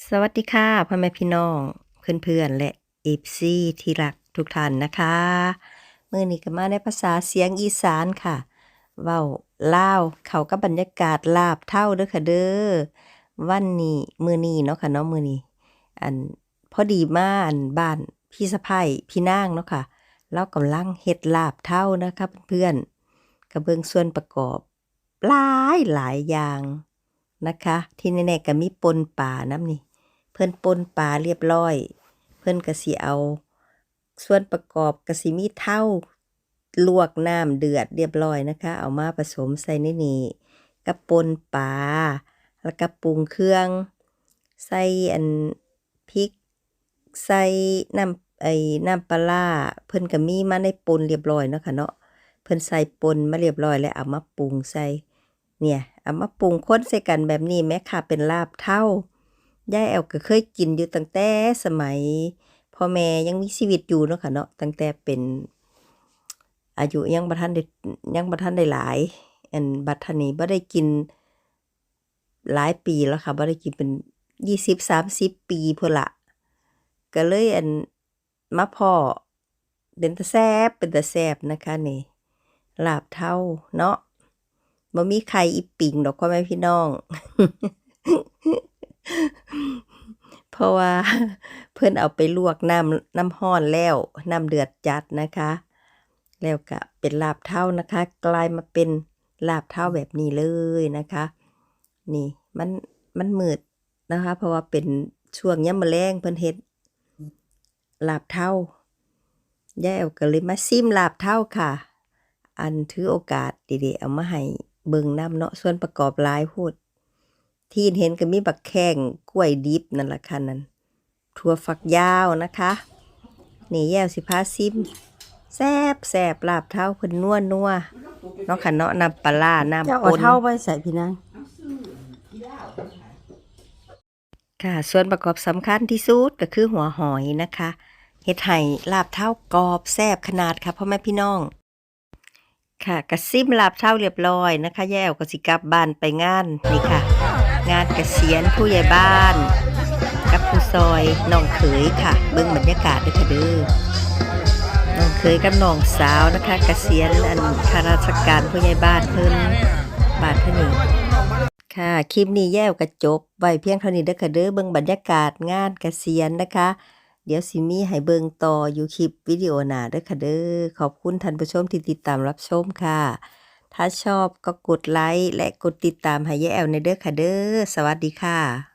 สวัสดีค่ะพ่อแม่พี่น้องเพื่อนๆและเอฟซีที่รักทุกท่านนะคะมื่อนี้ก็มาในภาษาเสียงอีสานค่ะเว้าลาวเขากับบรรยากาศลาบเท่าเด้อค่ะเด้อวันนี้มื้อนี้เนาะค่ะเนาะมื้อนี้อันพอดีมาอันบ้านพี่สะใภ้พี่นางเนาะค่ะเรากำลังเฮ็ดลาบเท่านะคะเพื่อนๆก็เบิ่งส่วนประกอบหลายหลายอย่างนะคะ ที่แน่ๆก็มีปนป่าน้ำนี่ เพิ่นปนปลาเรียบร้อย เพิ่นก็สิเอา ส่วนประกอบก็สิมีเท่าลวกน้ำเดือดเรียบร้อยนะคะ เอามาผสมใส่ในนี้กับปนปลาแล้วก็ปรุงเครื่อง ใส่อันพริก ใส่น้ำไอ้น้ำปลาร้าเพิ่นก็มีมาในปนเรียบร้อยเนาะค่ะเนาะเพิ่นใส่ปนมาเรียบร้อยแล้วเอามาปรุงใส่เนี่ยเอามาปรุงคนใส่กันแบบนี้แม่ค่ะเป็นลาบเท่า ยายแอลก็เคยกินอยู่ตั้งแต่สมัยพ่อแม่ยังมีชีวิตอยู่เนาะค่ะเนาะตั้งแต่เป็น อายุยังบ่ทันได้ยังบ่ทันได้หลาย อันบัดทนี้บ่ได้กินหลายปีแล้วค่ะบ่ได้กินเป็น20-30ปีพุ่นละก็เลยอันมาพ้อเป็นตาแซบเป็นตาแซบนะคะนี่ลาบเท่าเนาะบ่มีไข่อีปิงดอกพ่อแม่พี่น้อง ราะว่าเพิ่นเอาไปลวกน้ำน้ำร้อนแล้วน้ำเดือดจัดนะคะ แล้วก็เป็นลาบเท่านะคะ กลายมาเป็นลาบเท่าแบบนี้เลยนะคะ นี่มันมันมืดนะคะ เพราะว่าเป็นช่วงยามมื้อแลงเพิ่นเฮ็ดลาบเท่ายายแอ๋วก็เลยมาซิมลาบเท่าค่ะ อันถือโอกาสดีๆเอามาให้เบิ่งน้ำเนาะส่วนประกอบหลายโพด ที่เห็นก็มีบักแข้งกล้วยดิบนั่นล่ะค่ะนั่นถั่วฝักยาวนะคะ นี่แย้วสิพาซิมแซ่บแซ่บลาบเท่าเพิ่นนัวนัวเนาะค่ะเนาะน้ำปลาร้าน้ำเจ้าปเอานเท่าไปใส่พี่นางค่ะ ส่วนประกอบสำคัญที่สุดก็คือหัวหอยนะคะเฮ็ดให้ลาบเท่ากรอบแซ่บขนาดค่ะพ่อแม่พี่น้อง ค่ะกระซิมลาบเท่าเรียบร้อยนะคะ แย่วก็สิกลับบ้านไปงานนี่ค่ะ งานเกษียณผู้ใหญ่บ้าน กับผู้ซอยน้องเขยค่ะเบิ่งบรรยากาศด้วยค่ะเด้อน้องเขยกับน้องสาวนะคะเกษียณอันข้าราชการผู้ใหญ่บ้านเพิ่นบานเพิ่นนี่ค่ะ คลิปนี้แย่วกระจบ ไว้เพียงเท่านี้เด้อค่ะเด้อเบิ่งบรรยากาศงานเกษียณนะคะ เดี๋ยวสิมีให้เบิ่งต่ออยู่คลิปวิดีโอหน้าเด้อค่ะเด้อขอบคุณท่านผู้ชมที่ติดตามรับชมค่ะ ถ้าชอบก็กดไลค์และกดติดตามให้ยายแอลในเด้อค่ะเด้อ สวัสดีค่ะ